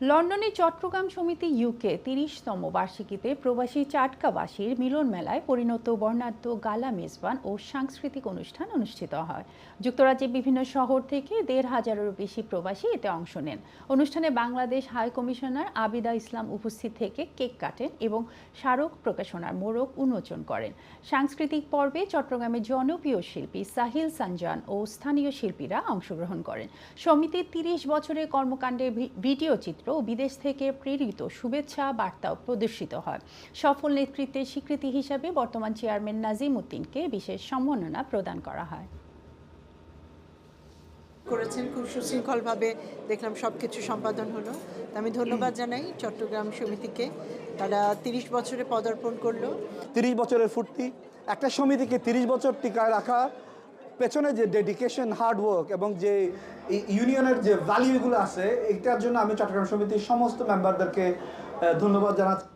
লন্ডনে চট্টগ্রাম সমিতি ইউকে তিরিশতম বার্ষিকীতে প্রবাসী চাটকাবাসীর মিলন মেলায় পরিণত বর্ণাঢ্য গালা মেজবান ও সাংস্কৃতিক অনুষ্ঠান অনুষ্ঠিত হয়। যুক্তরাজ্যের বিভিন্ন শহর থেকে দেড় হাজারেরও বেশি প্রবাসী এতে অংশ নেন। অনুষ্ঠানে বাংলাদেশ হাই কমিশনার আবিদা ইসলাম উপস্থিত থেকে কেক কাটেন এবং স্মারক প্রকাশনার মোড়ক উন্মোচন করেন। সাংস্কৃতিক পর্বে চট্টগ্রামের জনপ্রিয় শিল্পী সাহিল সানজান ও স্থানীয় শিল্পীরা অংশগ্রহণ করেন। সমিতির তিরিশ বছরের কর্মকাণ্ডের ভিডিও চিত্র ও বিদেশ থেকে প্রেরিত শুভেচ্ছা বার্তাও প্রদর্শিত হয়। সফল নেতৃত্বের স্বীকৃতি হিসাবে বর্তমান চেয়ারম্যান নাজিম উদ্দিনকে বিশেষ সম্মাননা প্রদান করা হয়। করেছেন খুব সুশৃঙ্খলভাবে দেখলাম সব কিছু সম্পাদন হলো। আমি ধন্যবাদ জানাই চট্টগ্রাম সমিতিকে। তারা তিরিশ বছরে পদার্পণ করল। তিরিশ বছরের ফুর্তি। একটা সমিতিকে তিরিশ বছর টিকায় রাখা পেছনে যে ডেডিকেশন হার্ডওয়ার্ক এবং যে ইউনিয়নের যে ভ্যালিউগুলো আছে এটার জন্য আমি চট্টগ্রাম সমিতির সমস্ত মেম্বারদেরকে ধন্যবাদ জানা